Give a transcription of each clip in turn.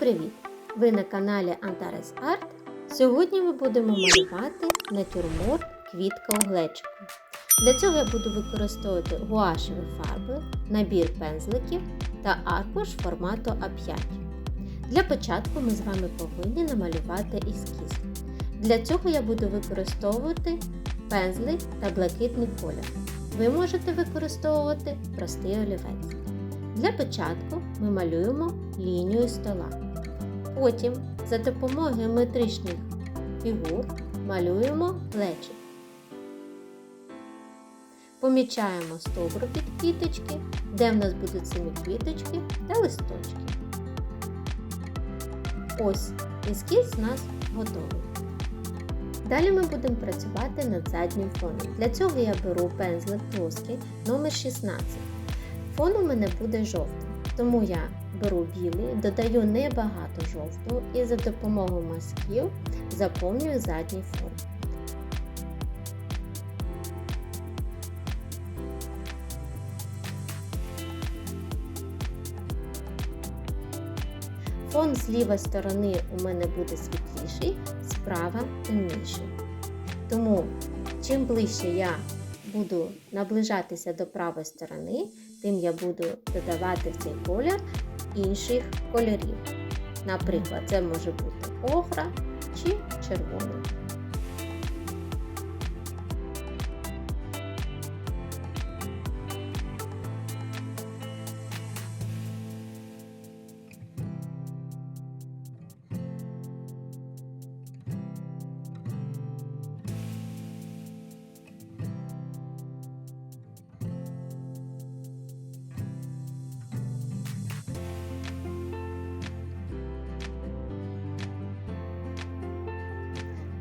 привіт! Ви на каналі Antares Art. Сьогодні ми будемо малювати натюрморт квітка у глечику. Для цього я буду використовувати гуашеві фарби, набір пензликів та аркуш формату А5. Для початку ми з вами повинні намалювати ескіз. Для цього я буду використовувати пензлик та блакитний колір. Ви можете використовувати простий олівець. Для початку ми малюємо лінію стола. Потім за допомогою геометричних фігур малюємо плечі. Помічаємо стовбур під квіточки, де в нас будуть самі квіточки та листочки. Ось ескіз у нас готовий. Далі ми будемо працювати над заднім фоном. Для цього я беру пензлик плоский номер 16 Фон у мене буде жовтий, тому я беру білий, додаю небагато жовтого і за допомогою мазків заповнюю задній фон. Фон з лівої сторони у мене буде світліший, справа темніший. Тому чим ближче я буду наближатися до правої сторони, тим я буду додавати в цей колір інших кольорів. Наприклад, це може бути охра чи червоний.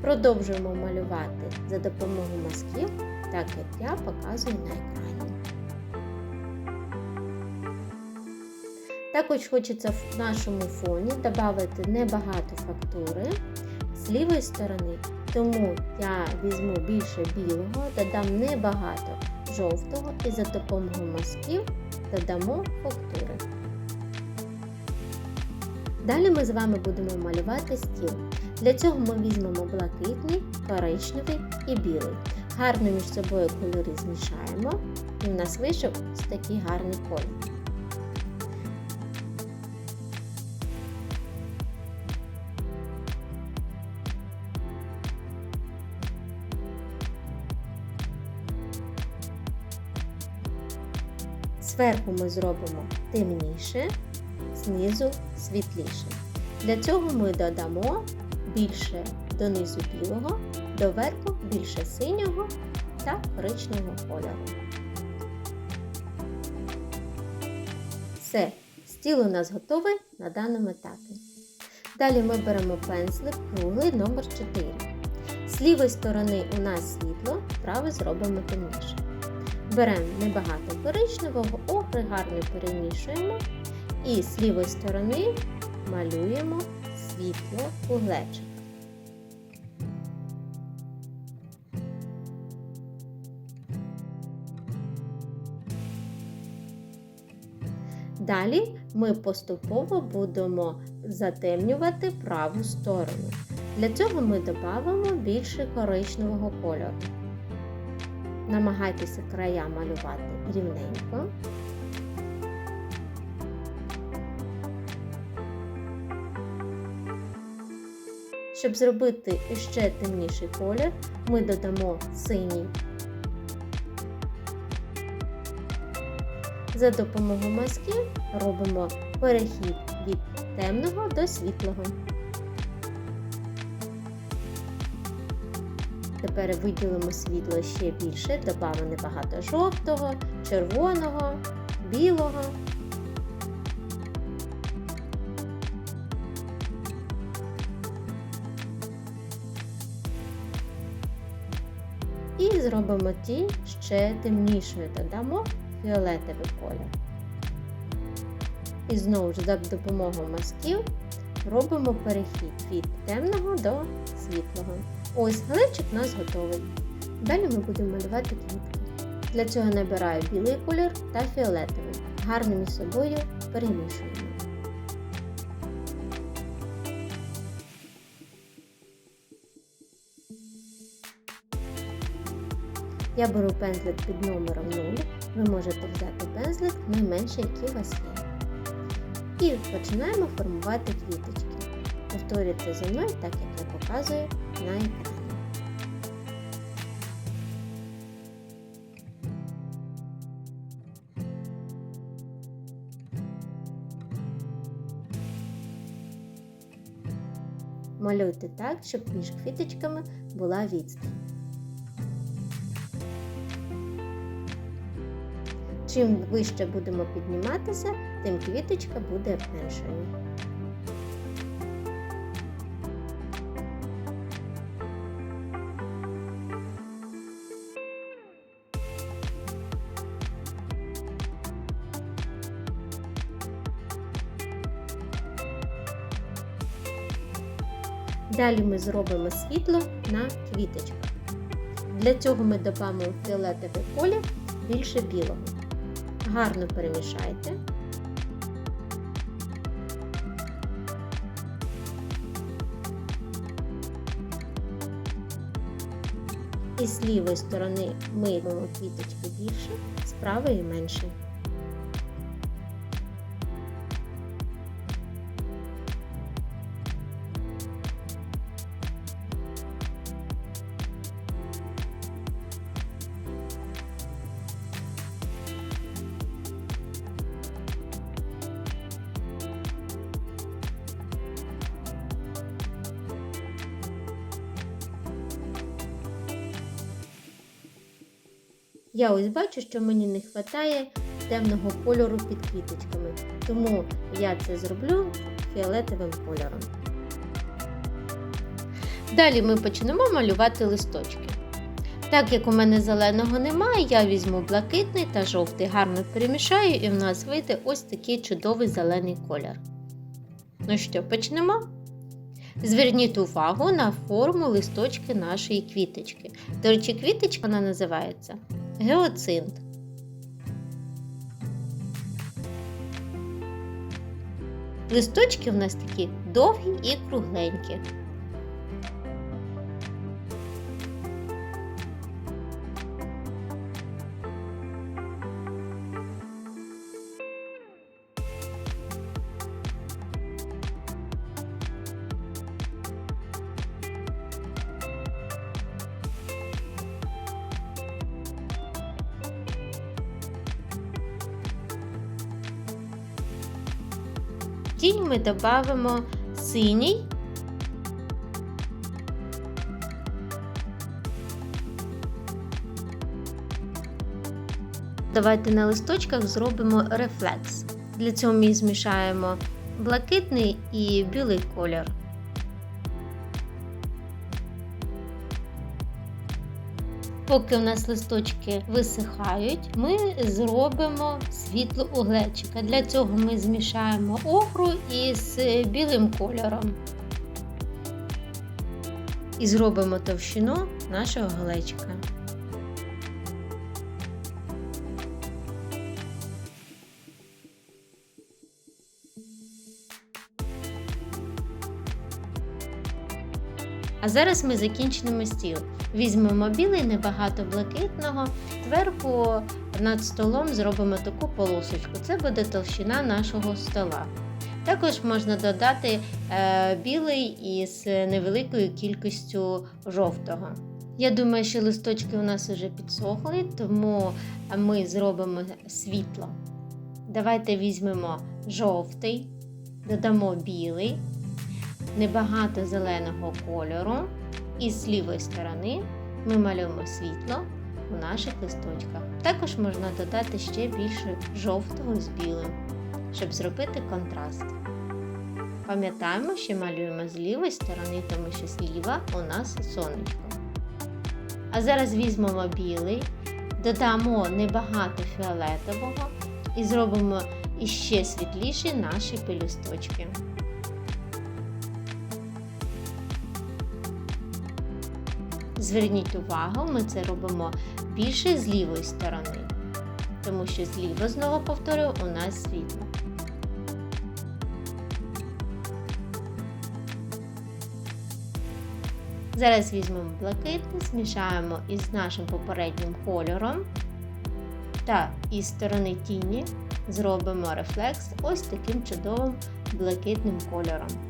Продовжуємо малювати за допомогою мазків, так як я показую на екрані. Також хочеться в нашому фоні додати небагато фактури з лівої сторони, тому я візьму більше білого, додам небагато жовтого і за допомогою мазків додамо фактури. Далі ми з вами будемо малювати стіл. Для цього ми візьмемо блакитний, коричневий і білий. Гарно між собою кольори змішаємо, і в нас вийшов ось такий гарний колір. Зверху ми зробимо темніше, знизу світліше. Для цього ми додамо більше донизу білого, доверху більше синього та коричневого кольору. Все, стіл у нас готовий на даному етапі. Далі ми беремо пензлик круглий номер 4 З лівої сторони у нас світло, правий зробимо темніше. Беремо небагато коричневого, охри гарно перемішуємо і з лівої сторони малюємо світло у глечик. Далі ми поступово будемо затемнювати праву сторону. Для цього ми додамо більше коричневого кольору. Намагайтеся края малювати рівненько. Щоб зробити ще темніший колір, ми додамо синій. За допомогою мазків робимо перехід від темного до світлого. Тепер виділимо світло ще більше, додамо небагато жовтого, червоного, білого. І зробимо ті ще темнішою, додамо фіолетовий колір. І знову ж за допомогою мазків робимо перехід від темного до світлого. Ось глечик у нас готовий. Далі ми будемо малювати квітки. Для цього набираю білий колір та фіолетовий. Гарно між собою перемішуємо. Я беру пензлик під номером 0. Ви можете взяти пензлик найменший, який у вас є. І починаємо формувати квіточки. Повторюйте за мною, так як я показую на екрані. Малюйте так, щоб між квіточками була відстань. Чим вище будемо підніматися, тим квіточка буде меншою. Далі ми зробимо світло на квіточках. Для цього ми додамо фіолетовий колір більше білого. Гарно перемішайте. І з лівої сторони ми робимо квіточки більше, з правої менше. Я ось бачу, що мені не вистачає темного кольору під квіточками, тому я це зроблю фіолетовим кольором. Далі ми почнемо малювати листочки. Так як у мене зеленого немає, я візьму блакитний та жовтий, гарно перемішаю, і в нас вийде ось такий чудовий зелений колір. Ну що, почнемо? Зверніть увагу на форму листочки нашої квіточки. До речі, квіточка вона називається геоцинт. Листочки в нас такі довгі і кругленькі. Тінь ми додамо синій. Давайте на листочках зробимо рефлекс. Для цього ми змішаємо блакитний і білий колір. Поки у нас листочки висихають, ми зробимо світло у глечика. Для цього ми змішаємо охру із білим кольором. І зробимо товщину нашого глечика. А зараз ми закінчимо стіл. Візьмемо білий, небагато блакитного, зверху над столом зробимо таку полосочку. Це буде толщина нашого стола. Також можна додати е, білий із невеликою кількістю жовтого. Я думаю, що листочки у нас вже підсохли, тому ми зробимо світло. Давайте візьмемо жовтий, додамо білий, небагато зеленого кольору. І з лівої сторони ми малюємо світло у наших листочках. Також можна додати ще більше жовтого з білим, щоб зробити контраст. Пам'ятаємо, що малюємо з лівої сторони, тому що зліва у нас сонечко. А зараз візьмемо білий, додамо небагато фіолетового і зробимо іще світліші наші пелюсточки. Зверніть увагу, ми це робимо більше з лівої сторони, тому що зліва, знову повторюю, у нас світло. Зараз візьмемо блакитний, змішаємо із нашим попереднім кольором та із сторони тіні зробимо рефлекс ось таким чудовим блакитним кольором.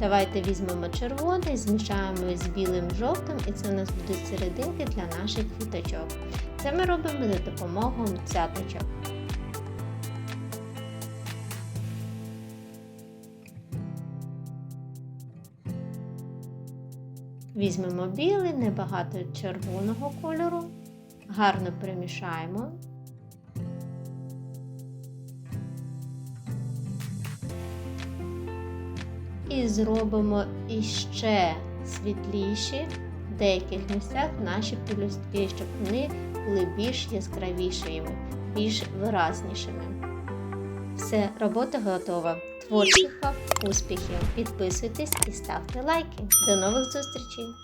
Давайте візьмемо червоний, змішаємо з білим жовтим, і це у нас будуть серединки для наших квіточок. Це ми робимо за допомогою цяточок. Візьмемо білий, небагато червоного кольору, гарно перемішаємо. І зробимо іще світліші в деяких місцях наші пелюстки, щоб вони були більш яскравішими, більш виразнішими. Все, робота готова. Творчих успіхів! Підписуйтесь і ставте лайки. До нових зустрічей!